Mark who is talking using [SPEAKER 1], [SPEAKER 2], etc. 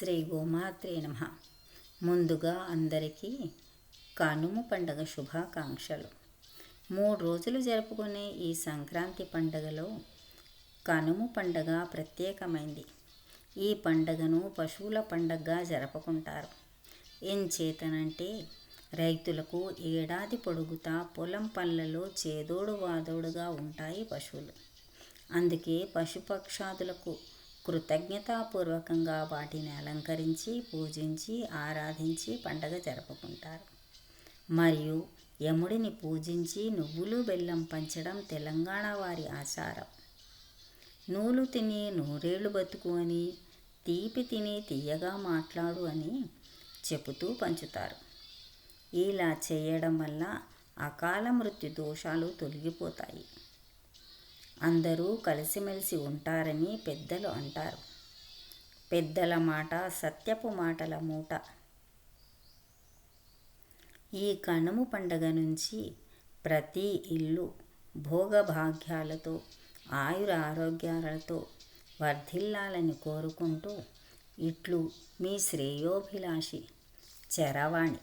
[SPEAKER 1] శ్రీ గోమాత్రే నమ. ముందుగా అందరికీ కనుమ పండగ శుభాకాంక్షలు. మూడు రోజులు జరుపుకునే ఈ సంక్రాంతి పండగలో కనుమ పండగ ప్రత్యేకమైంది. ఈ పండగను పశువుల పండగగా జరుపుకుంటారు. ఏం చేతనంటే రైతులకు ఏడాది పొడుగుతా పొలం పనులలో చేదోడు వాదోడుగా ఉంటాయి పశువులు. అందుకే పశుపక్షాదులకు కృతజ్ఞతాపూర్వకంగా వాటిని అలంకరించి పూజించి ఆరాధించి పండగ జరుపుకుంటారు. మరియు యముడిని పూజించి నువ్వులు బెల్లం పంచడం తెలంగాణ వారి ఆచారం. నూలు తిని నూరేళ్ళు బతుకు అని తీపి తిని తీయగా మాట్లాడు అని చెబుతూ పంచుతారు. ఇలా చేయడం వల్ల అకాల మృత్యు దోషాలు తొలగిపోతాయి. అందరూ కలిసిమెలిసి ఉంటారని పెద్దలు అంటారు. పెద్దల మాట సత్యపు మాటల మూట. ఈ కనుము పండగ నుంచి ప్రతి ఇల్లు భోగభాగ్యాలతో ఆయుర ఆరోగ్యాలతో వర్ధిల్లాలని కోరుకుంటూ ఇట్లు మీ శ్రేయోభిలాషి చరవాణి.